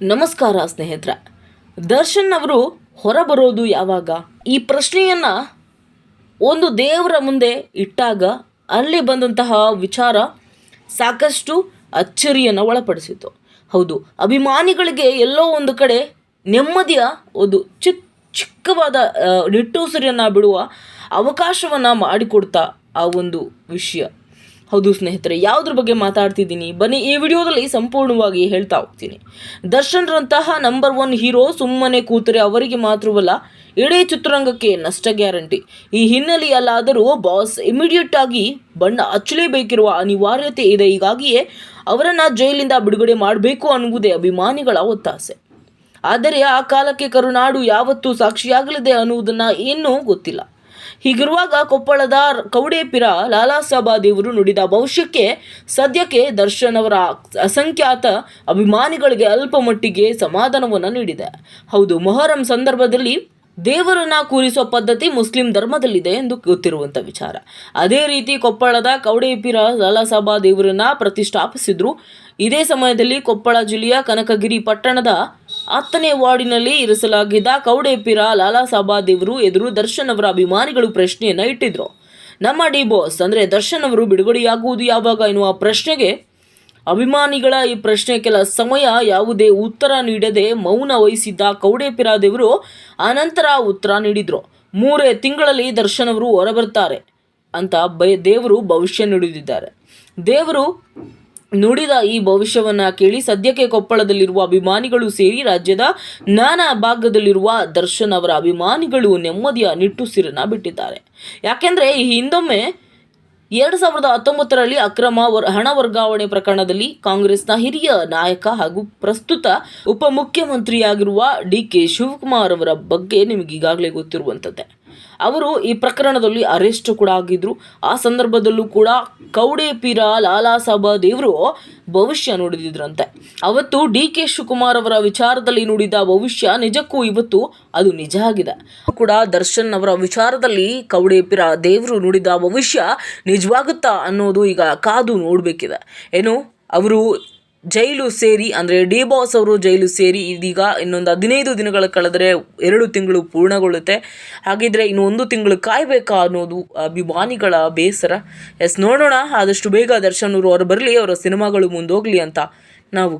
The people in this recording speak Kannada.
ನಮಸ್ಕಾರ ಸ್ನೇಹಿತರೆ. ದರ್ಶನ್ ಅವರು ಹೊರಬರೋದು ಯಾವಾಗ? ಈ ಪ್ರಶ್ನೆಯನ್ನು ಒಂದು ದೇವರ ಮುಂದೆ ಇಟ್ಟಾಗ ಅಲ್ಲಿ ಬಂದಂತಹ ವಿಚಾರ ಸಾಕಷ್ಟು ಅಚ್ಚರಿಯನ್ನು ಒಳಪಡಿಸಿತು ಹೌದು, ಅಭಿಮಾನಿಗಳಿಗೆ ಎಲ್ಲೋ ಒಂದು ಕಡೆ ನೆಮ್ಮದಿಯ ಒಂದು ಚಿಕ್ಕ ಚಿಕ್ಕವಾದ ನಿಟ್ಟುಸಿರಿಯನ್ನು ಬಿಡುವ ಅವಕಾಶವನ್ನು ಮಾಡಿಕೊಡ್ತಾ ಆ ಒಂದು ವಿಷಯ. ಹೌದು ಸ್ನೇಹಿತರೆ, ಯಾವುದ್ರ ಬಗ್ಗೆ ಮಾತಾಡ್ತಿದ್ದೀನಿ? ಬನ್ನಿ, ಈ ವಿಡಿಯೋದಲ್ಲಿ ಸಂಪೂರ್ಣವಾಗಿ ಹೇಳ್ತಾ ಹೋಗ್ತೀನಿ. ದರ್ಶನ್ರಂತಹ ನಂಬರ್ ಒನ್ ಹೀರೋ ಸುಮ್ಮನೆ ಕೂತರೆ ಅವರಿಗೆ ಮಾತ್ರವಲ್ಲ, ಇಡೀ ಚಿತ್ರರಂಗಕ್ಕೆ ನಷ್ಟ ಗ್ಯಾರಂಟಿ. ಈ ಹಿನ್ನೆಲೆಯಲ್ಲಾದರೂ ಬಾಸ್ ಇಮಿಡಿಯೇಟ್ ಆಗಿ ಬಣ್ಣ ಹಚ್ಚಲೇಬೇಕಿರುವ ಅನಿವಾರ್ಯತೆ ಇದೆ. ಹೀಗಾಗಿಯೇ ಅವರನ್ನು ಜೈಲಿಂದ ಬಿಡುಗಡೆ ಮಾಡಬೇಕು ಅನ್ನುವುದೇ ಅಭಿಮಾನಿಗಳ ಒತ್ತಾಸೆ. ಆದರೆ ಆ ಕಾಲಕ್ಕೆ ಕರುನಾಡು ಯಾವತ್ತೂ ಸಾಕ್ಷಿಯಾಗಲಿದೆ ಅನ್ನುವುದನ್ನು ಇನ್ನೂ ಗೊತ್ತಿಲ್ಲ. ಹೀಗಿರುವಾಗ ಕೊಪ್ಪಳದ ಕೌಡೇಪಿರ ಲಾಲಾಸಾಬಾ ದೇವರು ನುಡಿದ ಭವಿಷ್ಯಕ್ಕೆ ಸದ್ಯಕ್ಕೆ ದರ್ಶನ್ ಅವರ ಅಸಂಖ್ಯಾತ ಅಭಿಮಾನಿಗಳಿಗೆ ಅಲ್ಪ ಮಟ್ಟಿಗೆ ಸಮಾಧಾನವನ್ನು ನೀಡಿದೆ. ಹೌದು, ಮೊಹರಂ ಸಂದರ್ಭದಲ್ಲಿ ದೇವರನ್ನ ಕೂರಿಸುವ ಪದ್ಧತಿ ಮುಸ್ಲಿಂ ಧರ್ಮದಲ್ಲಿದೆ ಎಂದು ಗೊತ್ತಿರುವಂಥ ವಿಚಾರ. ಅದೇ ರೀತಿ ಕೊಪ್ಪಳದ ಕೌಡೇಪಿರ ಲಾಲಾಸಾಬಾ ದೇವರನ್ನ ಪ್ರತಿಷ್ಠಾಪಿಸಿದ್ರು. ಇದೇ ಸಮಯದಲ್ಲಿ ಕೊಪ್ಪಳ ಜಿಲ್ಲೆಯ ಕನಕಗಿರಿ ಪಟ್ಟಣದ ಹತ್ತನೇ ವಾರ್ಡಿನಲ್ಲಿ ಇರಿಸಲಾಗಿದ್ದ ಕೌಡೇಪಿರ ಲಾಲಾಸಾಬಾ ದೇವರು ಎದುರು ದರ್ಶನ್ ಅವರ ಅಭಿಮಾನಿಗಳು ಪ್ರಶ್ನೆಯನ್ನ ಇಟ್ಟಿದ್ರು. ನಮ್ಮ ಡಿ ಬಾಸ್ ಅಂದರೆ ದರ್ಶನ್ ಅವರು ಬಿಡುಗಡೆಯಾಗುವುದು ಯಾವಾಗ ಎನ್ನುವ ಪ್ರಶ್ನೆಗೆ ಅಭಿಮಾನಿಗಳ ಈ ಪ್ರಶ್ನೆ ಕೆಲ ಸಮಯ ಯಾವುದೇ ಉತ್ತರ ನೀಡದೆ ಮೌನ ವಹಿಸಿದ್ದ ಕೌಡೇಪಿರ ದೇವರು ಆನಂತರ ಉತ್ತರ ನೀಡಿದ್ರು. ಮೂರೇ ತಿಂಗಳಲ್ಲಿ ದರ್ಶನ್ ಅವರು ಹೊರಬರ್ತಾರೆ ಅಂತ ಬೈ ದೇವರು ಭವಿಷ್ಯ ನುಡಿದಿದ್ದಾರೆ. ದೇವರು ನುಡಿದ ಈ ಭವಿಷ್ಯವನ್ನ ಕೇಳಿ ಸದ್ಯಕ್ಕೆ ಕೊಪ್ಪಳದಲ್ಲಿರುವ ಅಭಿಮಾನಿಗಳು ಸೇರಿ ರಾಜ್ಯದ ನಾನಾ ಭಾಗದಲ್ಲಿರುವ ದರ್ಶನ್ ಅವರ ಅಭಿಮಾನಿಗಳು ನೆಮ್ಮದಿಯ ನಿಟ್ಟುಸಿರನ್ನ ಬಿಟ್ಟಿದ್ದಾರೆ. ಯಾಕೆಂದ್ರೆ ಈ ಹಿಂದೊಮ್ಮೆ ಎರಡು ಸಾವಿರದ ಹತ್ತೊಂಬತ್ತರಲ್ಲಿ ಅಕ್ರಮ ಹಣ ವರ್ಗಾವಣೆ ಪ್ರಕರಣದಲ್ಲಿ ಕಾಂಗ್ರೆಸ್ನ ಹಿರಿಯ ನಾಯಕ ಹಾಗೂ ಪ್ರಸ್ತುತ ಉಪಮುಖ್ಯಮಂತ್ರಿಯಾಗಿರುವ ಡಿ ಕೆ ಶಿವಕುಮಾರ್ ಅವರ ಬಗ್ಗೆ ನಿಮಗೆ ಈಗಾಗಲೇ ಗೊತ್ತಿರುವಂಥದ್ದೇ ಅವರು ಈ ಪ್ರಕರಣದಲ್ಲಿ ಅರೆಸ್ಟ್ ಕೂಡ ಆಗಿದ್ರು. ಆ ಸಂದರ್ಭದಲ್ಲೂ ಕೂಡ ಕೌಡೇಪಿರ ಲಾಲಾಸಾಬ ದೇವರು ಭವಿಷ್ಯ ನುಡಿದಿದ್ರಂತೆ. ಅವತ್ತು ಡಿ ಕೆ ಶಿವಕುಮಾರ್ ಅವರ ವಿಚಾರದಲ್ಲಿ ನುಡಿದ ಭವಿಷ್ಯ ನಿಜಕ್ಕೂ ಇವತ್ತು ಅದು ನಿಜ ಆಗಿದೆ. ಕೂಡ ದರ್ಶನ್ ಅವರ ವಿಚಾರದಲ್ಲಿ ಕೌಡೇಪಿರ ದೇವರು ನುಡಿದ ಭವಿಷ್ಯ ನಿಜವಾಗುತ್ತಾ ಅನ್ನೋದು ಈಗ ಕಾದು ನೋಡಬೇಕಿದೆ. ಏನು, ಅವರು ಜೈಲು ಸೇರಿ, ಅಂದರೆ ಡಿ ಬಾಸ್ ಅವರು ಜೈಲು ಸೇರಿ ಇದೀಗ ಇನ್ನೊಂದು ಹದಿನೈದು ದಿನಗಳ ಕಳೆದರೆ ಎರಡು ತಿಂಗಳು ಪೂರ್ಣಗೊಳ್ಳುತ್ತೆ. ಹಾಗಿದ್ರೆ ಇನ್ನು ಒಂದು ತಿಂಗಳು ಕಾಯಬೇಕಾ ಅನ್ನೋದು ಅಭಿಮಾನಿಗಳ ಬೇಸರ. ಎಸ್, ನೋಡೋಣ. ಆದಷ್ಟು ಬೇಗ ದರ್ಶನ್ ಅವರು ಬರಲಿ, ಅವರ ಸಿನಿಮಾಗಳು ಮುಂದೋಗಲಿ ಅಂತ ನಾವು